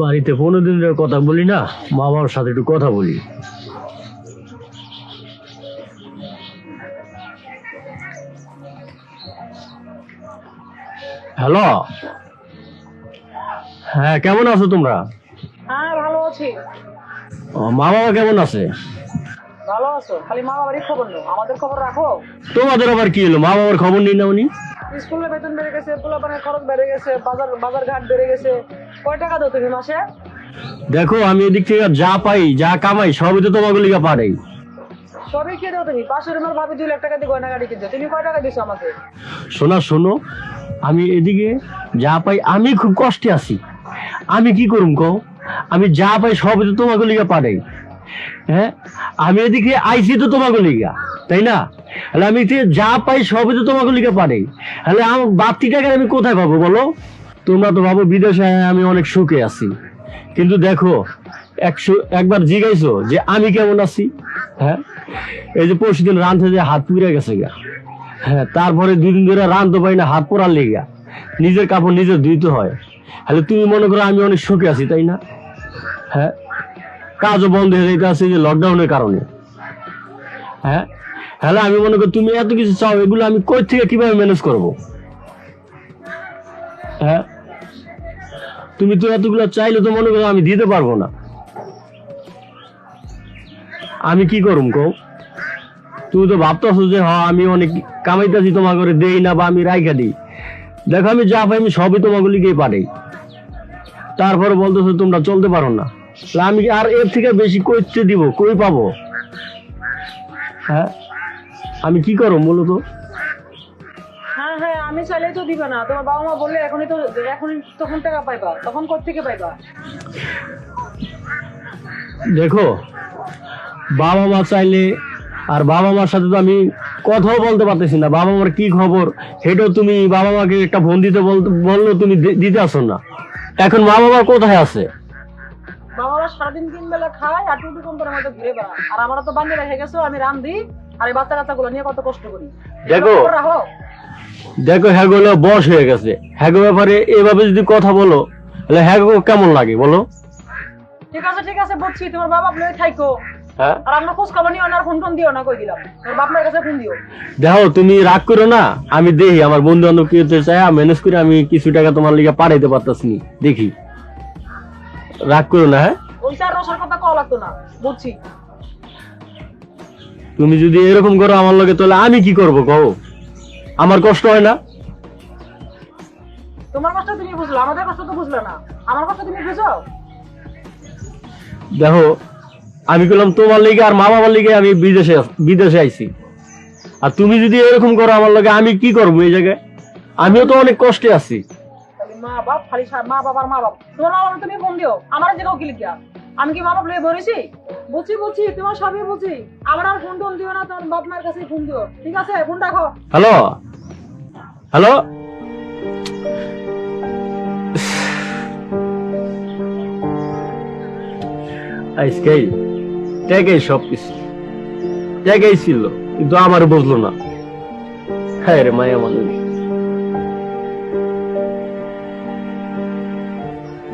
বাড়িতে পনেরো দিন কথা বলি না মা বাবার সাথে একটু কথা বলি। হ্যালো? হ্যাঁ কেমন আছো তোমরা? হ্যাঁ ভালো আছি। মা বাবা কেমন আছে? ভালো আছো? খালি মা বাবারই খবর নেই। আমাদের খবর রাখো। তোমাদের আবার কি হলো? মা বাবার খবর নেই না। উনি স্কুলে বেতন বেড়ে গেছে পোলাপানের খরচ বেড়ে গেছে বাজার বাজার ঘাট বেড়ে গেছে। কয় টাকা দাও তুমি মাসে? দেখো আমি এদিক থেকে যা পাই যা কামাই সবই তো তোমাকে লিগা পাঠাই সবই খেয়ে দাও তুমি? পাশের রুমের ভাবি দুই লাখ টাকা দিয়ে গয়না গাড়ি কিনছো। তুমি কয় টাকা দিছো আমাকে? শোনা শোনো আমি এদিকে যা পাই আমি খুব কষ্টে আছি। আমি কি করুম কও? আমি যা পাই সবই তো তোমাকে লিগা পাঠাই হ্যাঁ? আমি এদিকে আইসি তো তোমাকে লিগা তাই না? তাহলে আমি যে পাই সবই তো তোমাকে লিগা পাঠাই তাহলে আমার বাড়তি টাকা আমি কোথায় পাবো বলো? তোমরা তো ভাবো বিদেশে আমি অনেক সুখে আছি। কিন্তু দেখো, একশো একবার জিগাইছো যে আমি কেমন আছি? হ্যাঁ? এই যে পরশু দিন রান্ধতে যে হাত পুড়ে গেছে গা। হ্যাঁ তারপরে দুই দিন ধরে রান্ধতে পারি না, হাত পোড়ার লেগা। নিজের কাপড় নিজে ধুইতে হয়। তাহলে তুমি মনে করো আমি অনেক সুখে আছি, তাই না? হ্যাঁ? কাজও বন্ধ হয়ে যাইতে আছে যে লকডাউনের কারণে। হ্যাঁ? হ্যালো, আমি মনে করি তুমি এত কিছু চাও, এগুলো আমি কই থেকে কীভাবে ম্যানেজ করব? হ্যাঁ? তুমি তো এতগুলো চাইলে তো মনে করো আমি দিতে পারব না। আমি কি করুম কও? তুমি তো ভাবতেছো যে হ্যাঁ আমি অনেক কামাইতেছি তোমার করে দেই না বা আমি রাইখা দিই। দেখো, আমি যা পাই আমি সবই তোমাগুলিকেই পাঠাই। তারপরে বলতেছো তোমরা চলতে পারো না। আমি কি আর এর থেকে বেশি কইতে দিব? কই পাবো? হ্যাঁ? আমি কি করো মূলত হ্যাঁ হ্যাঁ আমি চাইলেই তো দিবে না। তোমার বাবা মা বললে এখনই তো এখনই তখন টাকা পাইবা। তখন পাইবা? দেখো বাবা মা চাইলে আর বাবা মার সাথে তো আমি কথাও বলতে পারতেছি না। বাবা মার কি খবর? সেটাও তুমি বাবা মাকে একটা ফোন দিতে বলল তুমি দিতে আসো না। এখন মা বাবা কোথায় আছে? বাবা মা সারাদিন তিন বেলা খায় আর টুটু কোম্পানির মধ্যে ঘুরে বেড়ায়। আর আমার তো বান্ধে রেখে গেছো আমি রান্ধি। আর এই বাচ্চা কাচ্চা গুলো নিয়ে কত কষ্ট করি? দেখো। দেখো হ্যাগুলো বস হয়ে গেছে। হ্যাগো ব্যাপারে এভাবে যদি কথা বলো তাহলে হ্যাগো কেমন লাগে বলো? ঠিক আছে ঠিক আছে বুঝছি। তোমার বাবা আপনি থাইকো। হ্যাঁ? আর আমরা খোঁজ খবর নিও না আর ফোন দিও না কই দিলাম? তোমার বাপ কাছে ফোন দিও। দেখো তুমি রাগ করো না আমি দেখি। আমার বন্ধু বান্ধব কি হতে ম্যানেজ করে আমি কিছু টাকা তোমার লিগে পাঠাইতে পারতাছি দেখি। রাগ করো না হ্যাঁ? ওই স্যার রসার কথা কওয়া লাগতো না বুঝছি। তুমি যদি এরকম করো আমার লগে তাহলে আমি কি করব কও? আমার কষ্ট হয় না? তোমার কষ্ট তুমি বুঝলো আমাদের কষ্ট তো বুঝলো না। আমার কষ্ট তুমি বুঝো? দেখো আমি বললাম তোমার লিগে আর মা বাবার লিগে আমি বিদেশে বিদেশে আইছি। আর তুমি যদি এরকম করো আমার লগে আমি কি করব এই জায়গায়? আমিও তো অনেক কষ্টে আছি। মা বাপ খালি মা বাবার মা বাপ। তোমার মা বাবা তুমি ফোন দিও আমার জায়গাও কি লিখিয়া আমি কি মা বাপ লয়ে ভরেছি বলছি বুঝছি তোমার সবই বলছি, আমার আর ফোন টোন দিও না, তোমার বাপ মায়ের কাছে ফোন দিও। ঠিক আছে? ফোন রাখো। হ্যালো? হ্যালো? সব কিছু ত্যাগেই ছিল, কিন্তু আমার বুঝলো না। হ্যাঁ রে মায়া মানুষ।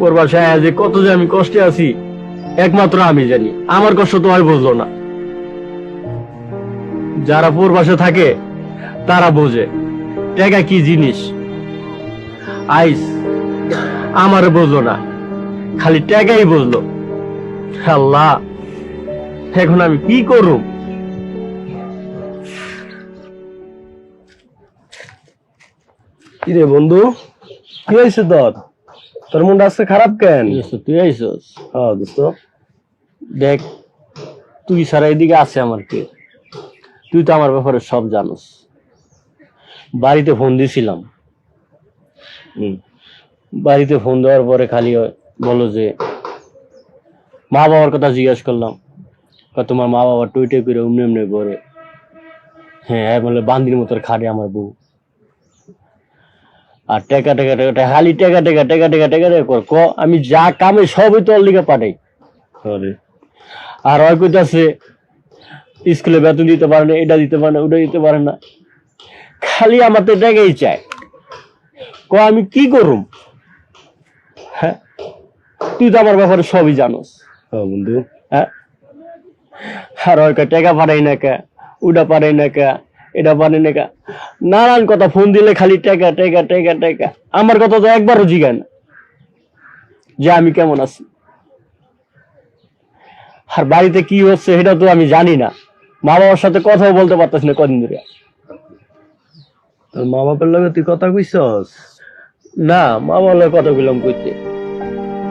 ওর বাসায় যে কত যে আমি কষ্টে আছি। একমাত্র আমি জানি। আমার কষ্ট তো আর বুঝলো না। যারা পূর্বাসে থাকে, তারা বোঝে। টাকা কি জিনিস। আইস, আমার বুঝলো না। খালি টাকাই বুঝলো। আল্লাহ, এখন আমি কি করব কিরে বন্ধু, কি হয়েছে তোর? তোর মনটা আজকে খারাপ কেন? তুই আইসস হ্যাঁ দোস্ত। দেখ তুই সারা এদিকে আছে আমার কে? তুই তো আমার ব্যাপারে সব জানোস। বাড়িতে ফোন দিছিলাম। হুম। বাড়িতে ফোন দেওয়ার পরে খালি বলো যে মা বাবার কথা জিজ্ঞেস করলাম। তোমার মা বাবা টুইটে করে উমনে উমনে করে হ্যাঁ হ্যাঁ বলে বান্দির মতো খাটে আমার বউ। আর টেকা টেকা টেকা টেকা খালি টেকা টেকা টেকা টেকা টেকা টেকা কর ক আমি যা কামে সবই তোর লিগে পাঠাই। আরে। আর ওই কইতাছে স্কুলে বেতন দিতে পারে না এটা দিতে পারে না ওটা দিতে পারে না। খালি আমার তো টাকাই চায়। ক আমি কি করুম? হ্যাঁ? তুই তো আমার ব্যাপারে সবই জানোস। হ্যাঁ বন্ধু। হ্যাঁ? আর ওই টাকা পারাই না কে ওটা পারাই না কে এটা পারে না কে নানান কথা ফোন দিলে খালি টাকা টাকা টাকা টাকা। আমার কথা তো একবারও জিগায় না। যে আমি কেমন আছি। আর বাড়িতে কি হচ্ছে সেটা তো আমি জানি না। মা বাবার সাথে কথাও বলতে পারতেছি না কদিন ধরে। তোর মা বাপের লগে তুই কথা কইছস? না মা বাবার কথা বললাম কইতে।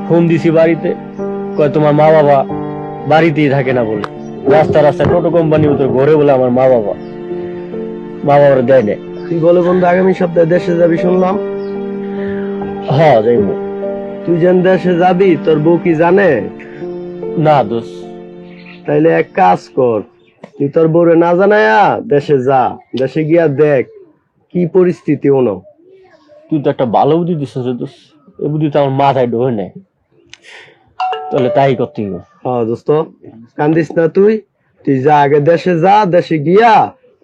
ফোন দিছি বাড়িতে। কয় তোমার মা বাবা বাড়িতেই থাকে না বলে। রাস্তা রাস্তায় টোটো কোম্পানি তো ঘরে বলে আমার মা বাবা মা বাবার দেয় না তুই বলে বন্ধু আগামী সপ্তাহে দেশে যাবি শুনলাম? হ্যাঁ যাইবো। তুই যেন দেশে যাবি তোর বউ কি জানে? না দোষ। তাইলে এক কাজ কর তুই তোর বউরে না জানায়া দেশে যা দেশে গিয়া দেখ কি পরিস্থিতি ওনো। তুই তো একটা ভালো বুদ্ধি দিস রে দোষ। এই বুদ্ধি তো আমার মাথায় ঢোকে নেই। তাহলে তাই করতে। হ্যাঁ দোস্ত কান্দিস না তুই। তুই যা আগে দেশে যা দেশে গিয়া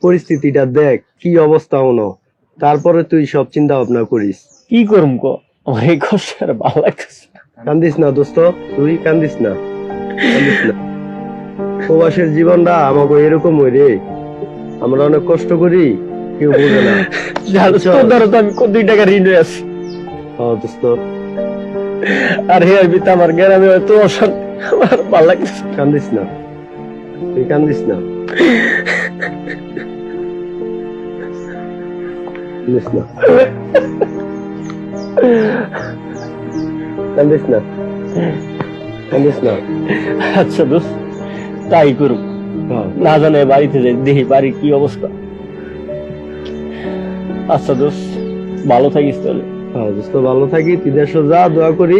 পরিস্থিতিটা দেখ কি অবস্থা ওনো তারপরে তুই সব চিন্তা ভাবনা করিস। কি করুম ক? আমার এই কষ্ট আর ভালো লাগতেছে না। কান্দিস না দোস্ত তুই কান্দিস না। কান্দিস না। প্রবাসের জীবনটা আমাকে এরকম হই রে। আমরা অনেক কষ্ট করি কেউ বোঝে না। জানো, তোর দ্বারা তো আমি কত দুই টাকা ঋণ হয়ে আছি হ্যাঁ দোস্ত। আর হে বিতা আমার গ্রামে হয়তো অশান্তি। আমার ভালো লাগতেছে না। কান্দিস না। তুই কান্দিস না। কান্দিস না কান্দিস না কান্দিস না আচ্ছা দোস্ত তাই করুক। হ্যাঁ। না জানে বাড়িতে যাই দেখি বাড়ির কি অবস্থা। আচ্ছা দোস্ত ভালো থাকিস তাহলে। হ্যাঁ দোস্ত ভালো থাকি তুই দেশে যা দোয়া করি।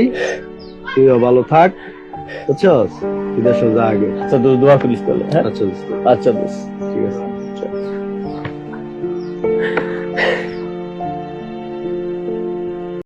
তুইও ভালো থাক। বুঝছস? তুই দেশে যা আগে। আচ্ছা দোস্ত দোয়া করিস তাহলে হ্যাঁ? আচ্ছা দোস্ত। আচ্ছা দোস্ত। ঠিক আছে।